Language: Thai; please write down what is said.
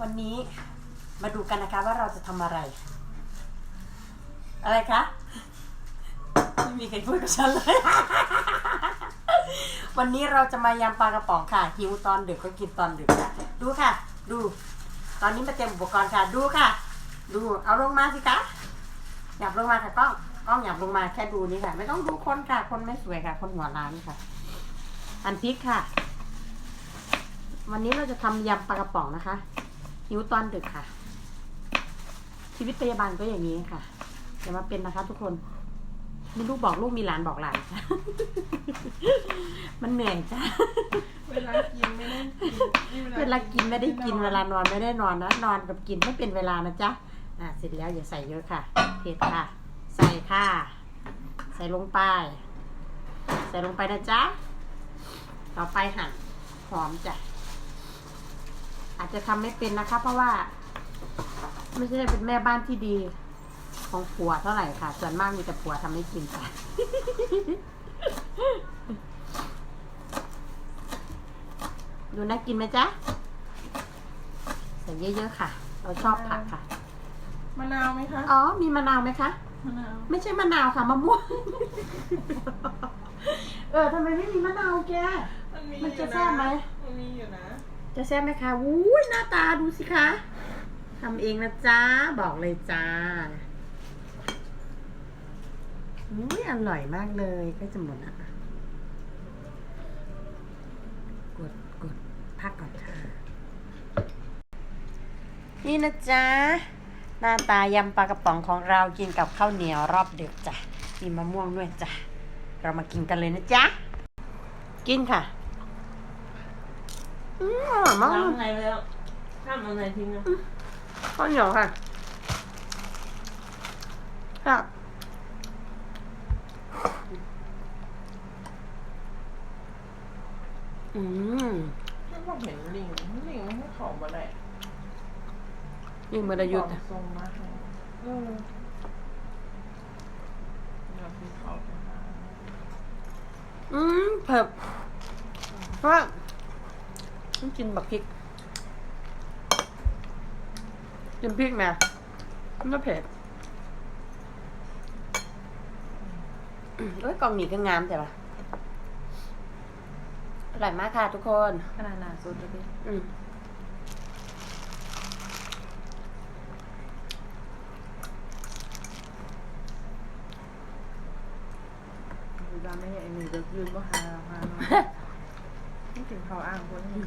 วันนี้มาดูกันนะคะว่าเราจะทำอะไร อะไรคะไม่มีใครพูดกับฉันเลย วันนี้เราจะมายำปลากระป๋องค่ะ หิวตอนดึกก็กินตอนดึกค่ะ ดูค่ะ ดู ตอนนี้มาเตรียมอุปกรณ์ค่ะ ดูค่ะ ดู เอาลงมาสิคะหยับลงมาค่ะกล้อง กล้องหยับลงมาแค่ดูนี่ค่ะ ไม่ต้องดูคนค่ะ คนไม่สวยค่ะ คนหัวร้านค่ะ อันพริกค่ะ วันนี้เราจะทำยำปลากระป๋องนะคะ หิวตอนดึกค่ะ ชีวิตพยาบาลก็อย่างนี้ค่ะอย่ามาเป็นนะคะ ทุกคนมีลูกบอกลูกมีหลานบอกหลานค่ะมันเหนื่อยจ้ะเวลากินไม่ได้กินเวลากินไม่ได้กินเวลานอนไม่ได้นอนนะนอนกับกินไม่เป็นเวลานะจ๊ะอะเสร็จแล้วอย่าใส่เยอะค่ะเผ็ดค่ะ ใส่ค่ะ ใส่ลงไป ใส่ลงไปนะจ๊ะต่อไปหั่นหอมจ้ะ อาจจะทำไม่เป็นนะคะ เพราะว่า ไม่ใช่เป็นแม่บ้านที่ดีของผัวเท่าไหร่ค่ะ ส่วนมากมีแต่ผัวทำให้กินค่ะดูน่ากินไหมจ๊ะใส่เยอะๆค่ะ เราชอบผักค่ะ มะนาวไหมคะ อ๋อ มีมะนาวไหมคะ มะนาว ไม่ใช่มะนาวค่ะมะม่วง เออทำไมไม่มีมะนาวแก มันมีมันจะอยู่แซ่บไหมมันมีอยู่นะ จะแซ่บไหมคะวุ้ยหน้าตาดูสิคะทำเองนะจ๊ะบอกเลยจ้าอุ้ยอร่อยมากเลยใกล้จะหมดแล้วกดกดพักก่อนค่ะ นี่นะจ๊ะ หน้าตายำปลากระป๋องของเรากินกับข้าวเหนียวรอบเดึกจ้ะมีมะม่วงด้วยจ้ะ เรามากินกันเลยนะจ๊ะ กินค่ะ อืมอร่อยมากเลยล้างไงแล้วห้ามเอาไหนทิ้งนะข้าวเหนียวค่ะครับอืมไม่บอกเห็นลิงลิงไม่ให้เขามาได้ยิ่งมาได้ยุทธ์บอกทรงมาให้เอออยากให้เขาไปหาอืมเผ็ดเพราะว่า ต้องกินแบบพริก กินพริกนะมันก็เผ็ดอืมเอ้ยกล่องหมี่ก็งามแต่ละอร่อยมากค่ะทุกคนขนาดหนาสุดเลยพี่อืมดูดาไม่ใช่ไอ้หนึ่งจะยืนก็หาหา ไม่ถึงเขาอ่างคนนี้